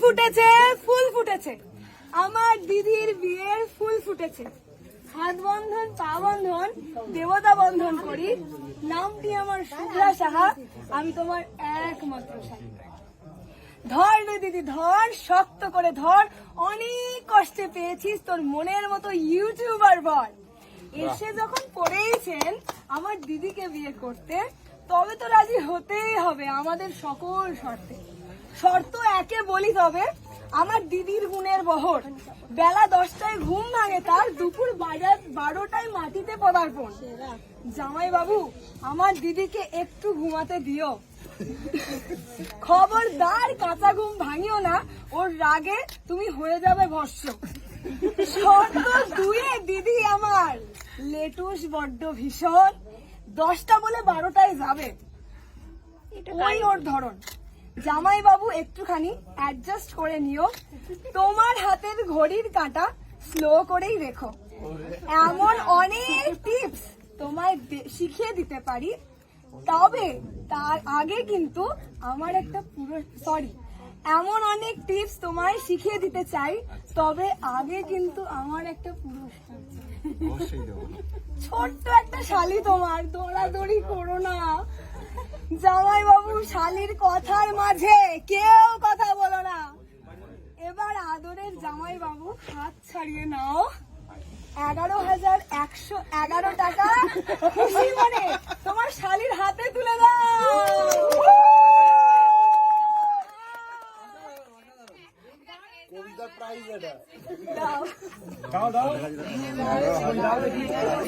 ফুটেছে ফুল ফুটেছে। আমার দিদির বিয়ের ফুল ফুটেছে। হাত বন্ধন পা বন্ধন দেবতা বন্ধন করি। নামটি আমার শুভ্রা সাহা আমি তোমার একমাত্র স্বামী ধর রে দিদি ধর শক্ত করে ধর। অনেক কষ্টে পেয়েছিস তোর মনের মতো ইউটিউবার বল। এসে যখন পড়েইছেন আমার দিদিকে বিয়ে করতে তবে তো রাজি হতেই হবে আমাদের সকল শর্তে শর্ত একে বলি তবে আমার দিদির গুণের বহর। বেলা দশটায় ঘুম ভাঙে তার দুপুর বাজার বারোটায় মাটিতে পদার্পণ। জামাই বাবু আমার দিদিকে একটু ঘুমাতে দিও। খবরদার কাঁচা ঘুম ভাঙিও না ওর রাগে তুমি হয়ে যাবে ভস্য। শর্ত দুয়ে দিদি আমার লেটুস বড্ড ভীষণ। দশটা বলে বারোটায় যাবে। ওই ওর ধরন। জামাই বাবু একটুখানি অ্যাডজাস্ট করে নিও। তোমার হাতের ঘড়ির কাঁটা স্লো করেই রেখো। এমন অনেক টিপস তোমায় শিখিয়ে দিতে পারি। তবে তার আগে কিন্তু আমার একটা পুরো সরি এমন অনেক টিপস তোমায় শিখিয়ে দিতে চাই। তবে আগে কিন্তু আমার একটা পুরস্কার ছোট্ট একটা শালি তোমার দৌড়াদৌড়ি না জামাই বাবু শালির কথার মাঝে কেউ কথা বলো না। এবার আদরের জামাই বাবু হাত ছাড়িয়ে নাও। এগারো হাজার একশো এগারো টাকা তোমার শালির হাতে তুলে দাও কবিতার প্রাইজ এটা। দাও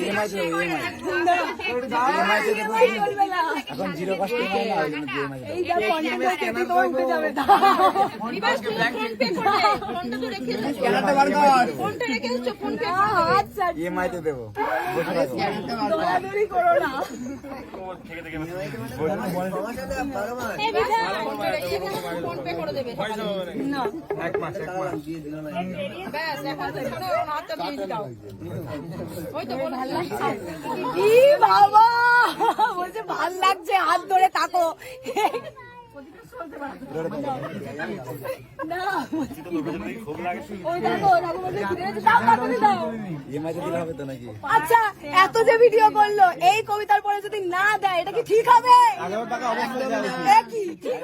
EMI এখন জিরো কস্ট ইএমআই না এই যা পঞ্চাশ টাকা তোমার উঠে যাবে। দাও। বার কর না, হাত ছাড়। ইএমআই তে দেবো। দৌড়াদৌড়ি করো না। না এক মাস বাবা বলছে ভালো লাগছে হাত ধরে তাকো আচ্ছা এত যে ভিডিও করল এই কবিতার পরে যদি না দেয় এটা কি ঠিক হবে? কি ঠিক